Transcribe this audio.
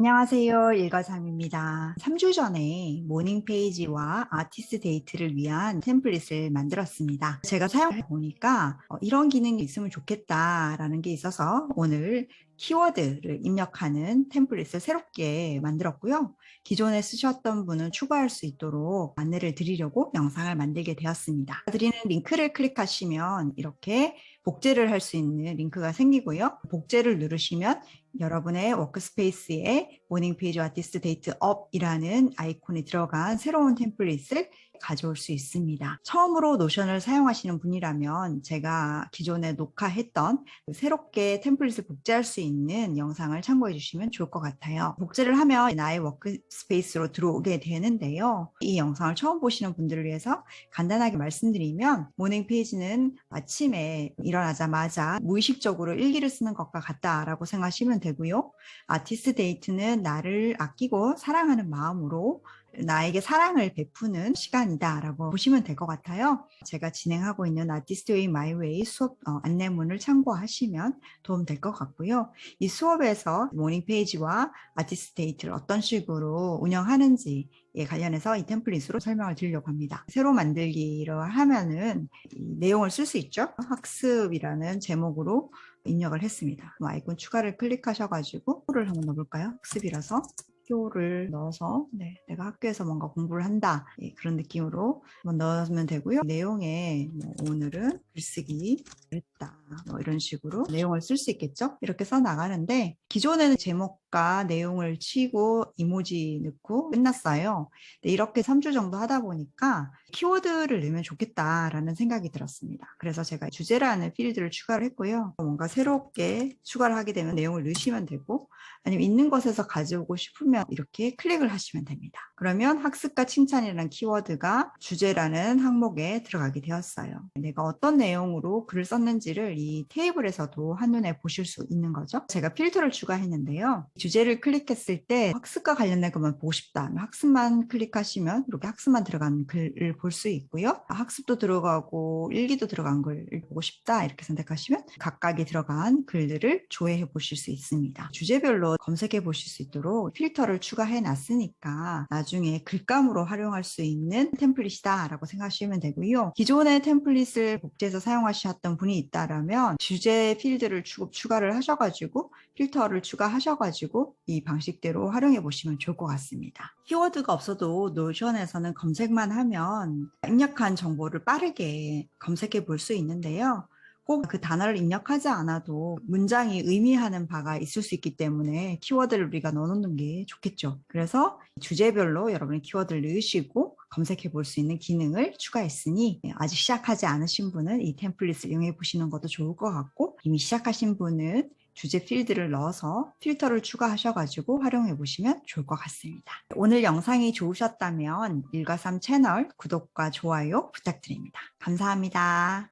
안녕하세요. 일과삼입니다. 3주 전에 모닝 페이지와 아티스트 데이트를 위한 템플릿을 만들었습니다. 제가 사용해 보니까 어, 이런 기능이 있으면 좋겠다라는 게 있어서 오늘 키워드를 입력하는 템플릿을 새롭게 만들었고요. 기존에 쓰셨던 분은 추가할 수 있도록 안내를 드리려고 영상을 만들게 되었습니다. 드리는 링크를 클릭하시면 이렇게 복제를 할 수 있는 링크가 생기고요. 복제를 누르시면 여러분의 워크스페이스에 모닝 페이지 아티스트 데이트 업이라는 아이콘이 들어간 새로운 템플릿을 가져올 수 있습니다. 처음으로 노션을 사용하시는 분이라면 제가 기존에 녹화했던 그 새롭게 템플릿을 복제할 수 있는 영상을 참고해 주시면 좋을 것 같아요. 복제를 하면 나의 워크스페이스로 들어오게 되는데요. 이 영상을 처음 보시는 분들을 위해서 간단하게 말씀드리면 모닝 페이지는 아침에 일어나자마자 무의식적으로 일기를 쓰는 것과 같다라고 생각하시면 되고요. 아티스트 데이트는 나를 아끼고 사랑하는 마음으로 나에게 사랑을 베푸는 시간이다라고 보시면 될 것 같아요. 제가 진행하고 있는 아티스트 웨이 마이 웨이 수업 어, 안내문을 참고하시면 도움 될 것 같고요. 이 수업에서 모닝 페이지와 아티스트 데이트를 어떤 식으로 운영하는지 에 관련해서 이 템플릿으로 설명을 드리려고 합니다. 새로 만들기를 하면은 이 내용을 쓸 수 있죠. 학습이라는 제목으로 입력을 했습니다. 그럼 아이콘 추가를 클릭하셔가지고 를 한번 넣어볼까요? 학습이라서 학교를 넣어서 네, 내가 학교에서 뭔가 공부를 한다 예, 그런 느낌으로 한번 넣으면 되고요. 내용에 뭐 오늘은 글쓰기 했다 뭐 이런 식으로 내용을 쓸 수 있겠죠. 이렇게 써 나가는데 기존에는 제목 과 내용을 치고 이모지 넣고 끝났어요. 이렇게 3주 정도 하다 보니까 키워드를 넣으면 좋겠다라는 생각이 들었습니다. 그래서 제가 주제라는 필드를 추가를 했고요. 뭔가 새롭게 추가를 하게 되면 내용을 넣으시면 되고 아니면 있는 것에서 가져오고 싶으면 이렇게 클릭을 하시면 됩니다. 그러면 학습과 칭찬이라는 키워드가 주제라는 항목에 들어가게 되었어요. 내가 어떤 내용으로 글을 썼는지를 이 테이블에서도 한눈에 보실 수 있는 거죠. 제가 필터를 추가했는데요. 주제를 클릭했을 때 학습과 관련된 것만 보고 싶다. 학습만 클릭하시면 이렇게 학습만 들어간 글을 볼 수 있고요. 학습도 들어가고 일기도 들어간 글을 보고 싶다. 이렇게 선택하시면 각각이 들어간 글들을 조회해 보실 수 있습니다. 주제별로 검색해 보실 수 있도록 필터를 추가해 놨으니까 나중에 글감으로 활용할 수 있는 템플릿이다 라고 생각하시면 되고요. 기존의 템플릿을 복제해서 사용하셨던 분이 있다라면 주제 필드를 추, 추가를 하셔가지고 필터를 추가하셔가지고 이 방식대로 활용해 보시면 좋을 것 같습니다. 키워드가 없어도 노션에서는 검색만 하면 입력한 정보를 빠르게 검색해 볼 수 있는데요. 꼭그 단어를 입력하지 않아도 문장이 의미하는 바가 있을 수 있기 때문에 키워드를 우리가 넣어놓는 게 좋겠죠. 그래서 주제별로 여러분이 키워드를 넣으시고 검색해 볼 수 있는 기능을 추가했으니 아직 시작하지 않으신 분은 이 템플릿을 이용해 보시는 것도 좋을 것 같고 이미 시작하신 분은 주제 필드를 넣어서 필터를 추가하셔가지고 활용해 보시면 좋을 것 같습니다. 오늘 영상이 좋으셨다면 일과삼 채널 구독과 좋아요 부탁드립니다. 감사합니다.